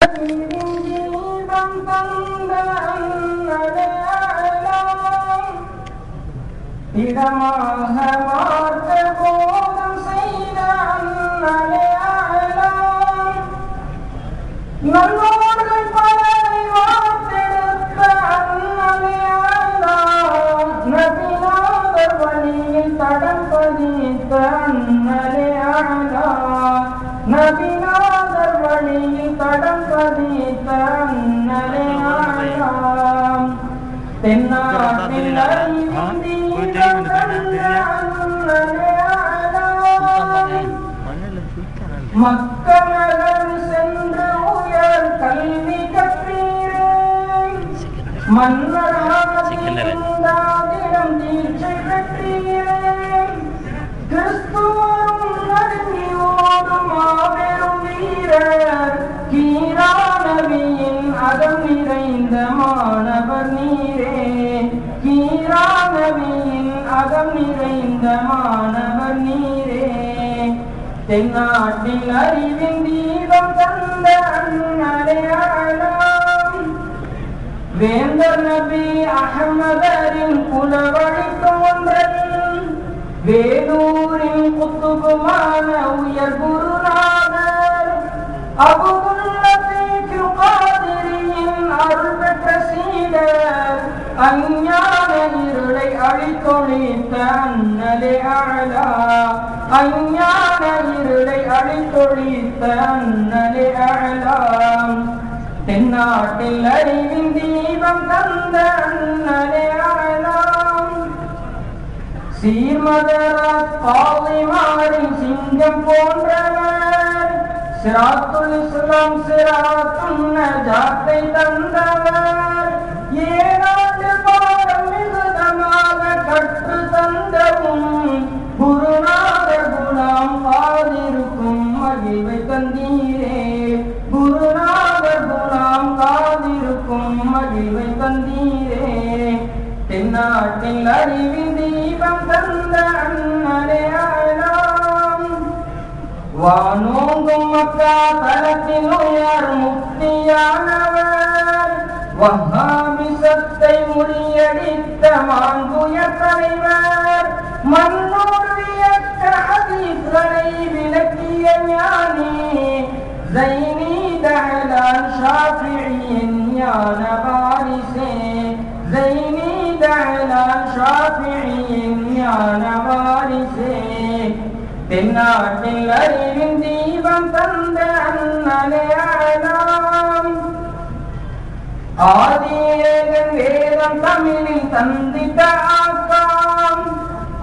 ஜீவம் தந்த அன்னடையாளம் இடமாக மாற்ற போதும் செய்த அன்னடையாளம் நல்லோர்கள் மக்களகர் சென்று உயர் கல்வி கற்றீரேன் மன்னராதிடம் தென்னாட்டில் அறிவின் தீபம் தந்த அன்னடையாளம் வேந்தர் நபி அகமதரின் குலவழி தோன்றல் வேலூரின் குத்துபமான உயர் குருநாதர் அபுதுல் லத்தீஃப் காதிரியின் அருள் பெற்ற சீடர் அஞ்ஞான இருளை அழித்தொழித்த அண்ணலே அழலா அஞ்ஞான இருளை அழித்தொழித்த அண்ணலே அழலாம். தென்னாட்டில் அறிவின் தீபம் தந்த அண்ணலே அழலாம் சீர்மதராத் பாலிமாரின் சிங்கம் போன்றவர் சிராத்துல் இஸ்லாம் சிராத்துன் நஜாத்தை தந்தவர் காதிருக்கும் மகிழ்வை தந்தீரே தென்னாட்டில் அறிவின் தீபம் தந்த அன்னடையாளம் வானோங்கும் மக்கா தலத்தில் உயர் முக்தியானவர் வஹாபிசத்தை முறியடித்த மாண்புய தலைவர் மன்னோர் வியக்க ஹதீஸ்களை விளக்கிய ஞானி زيني دعلان شافعي ஞான வாரிசே தென்னாட்டில் அறிவின் தீபம் தந்த அண்ணலையாளாம் அழலாம் ஆதியேகன் வேதம் தமிழில் தந்தித்த ஆக்காம்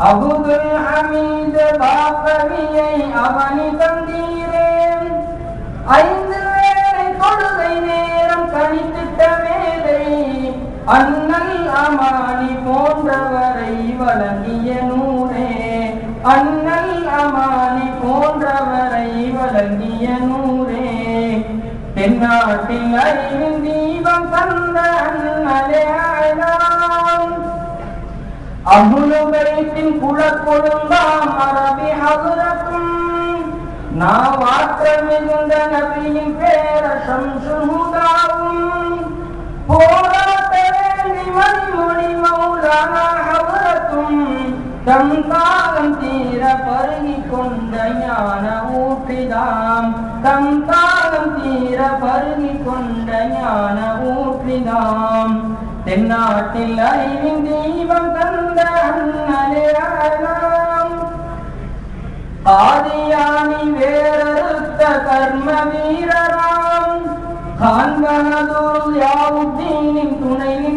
அபுதுல் அமீத பாப்பவியை அவனி தந்தீரேன். ஐந்து வேளை தொழுகை நேரம் கணித்திட்ட வேலை அண்ணல் அமானி போன்றவரை வழங்கிய நூலே அண்ணன் போன்றவரை நூரே தென்னாட்டில் அறிவின் தீபம் தந்த அண்ணலே அழலாம் அமுலுபைத்தின் குலக்கொழுந்தாம் அரபி ஹகுரத்தும் நாவாற்ற மிகுந்த நபியின் பேர சம்சுதாவும் போராட்ட வேண்டி மணிமொழி மௌலானா ஹபரத்தும் தம் தாகம் தீர பருகி கொண்ட ஞான ஊற்றிதாம். தம் தாகம் தீர பருகி கொண்ட ஞான ஊற்றிதாம். தென்னாட்டில் அறிவின் தீபம் தந்த அண்ணலாம் ஆதியானி வேறறுத்த கர்ம வீரராம். காண்பனதூர் யாவுத்தீனின் துணையின்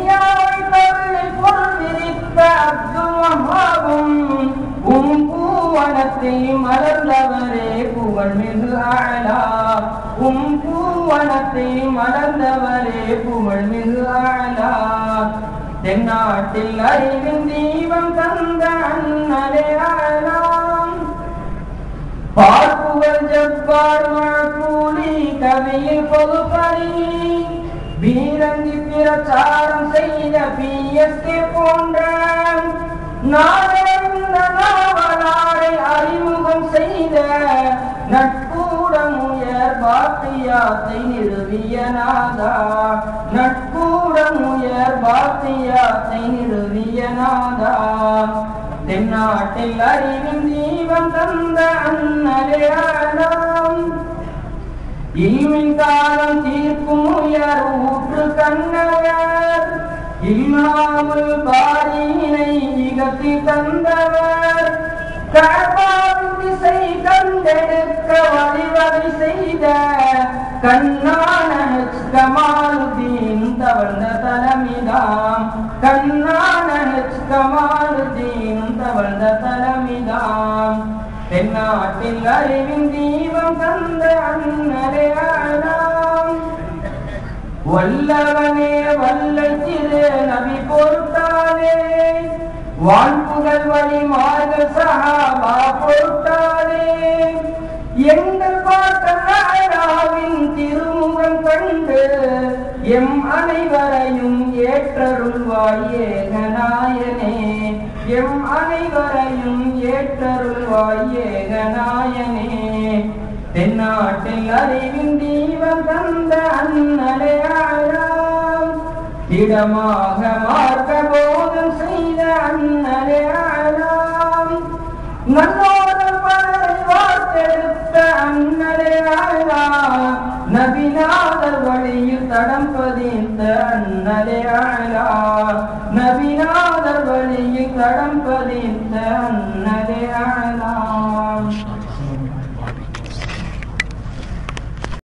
வஹாபும் உம் பூவனத்தை மலர்ந்தவரே புகழ் மிகு ஆளா உம் பூவனத்தை மலர்ந்தவரே புகழ் மிகு ஆளா தென்னாட்டில் அறிவின் தீபம் தந்த அண்ணலே ஆளாம் பார்ப்புகள் ஜப்பார் மாக்கூலி கவியில் பொதுப்பறி. வீரங்கி பிரச்சாரம் செய்த பிஎஸ்கே போன்ற நாடந்த அறிமுகம் செய்த நட்பூடம் உயர் பாத்தியாத்தை நிறுவிய நாதா. நட்பூடம் உயர் பாத்தியாத்தை நிறுவிய நாதா. தென்னாட்டில் அறிவின் தீபம் தந்த அண்ணலையாடாம் இல்மின் காலம் தீர்க்கும் உயர் ஊற்று கண்ணவர் இல்லாமல் பாரியினை நிகழ்த்தி தந்தவர். கர்மாவின் திசை கண்டெடுக்க வழிவகை செய்த கண்ணான ஹெச் கமாலுதீன் தவழ்ந்த தலமிதாம். கண்ணான கமாலுதீன் தவழ்ந்த தலமிதாம். தென்னாட்டில் அறிவின் தீபம் தந்த அண்ணரே அண்ணரையானாம் வல்லவனே வல்லை திரு நபி பொருட்டானே. வான்புகழ் வழி மார்க சஹாபா பொருட்டானே. எங்கள் பார்த்தாவின் திருமுகம் கண்டு எம் அனைவரையும் ஏற்றருள்வாயே ஏகநாயனே எம் அனைவரையும் ஏற்றருள்வாயே ஏகநாயனே தென்னாட்டில் அறிவின் தீபம் தந்த அண்ணலையாழாம் இடமாக மார்க்க போதம் செய்த அண்ணலையாழாம் நல்லோர்கள் பலரை வார்த்தெடுத்த அண்ணலையாழாம் நபிநாதர் வழியில் தடம் பதிந்த அண்ணலையாழா நபிநாதர் வழியில் தடம் பதிந்த அண்ண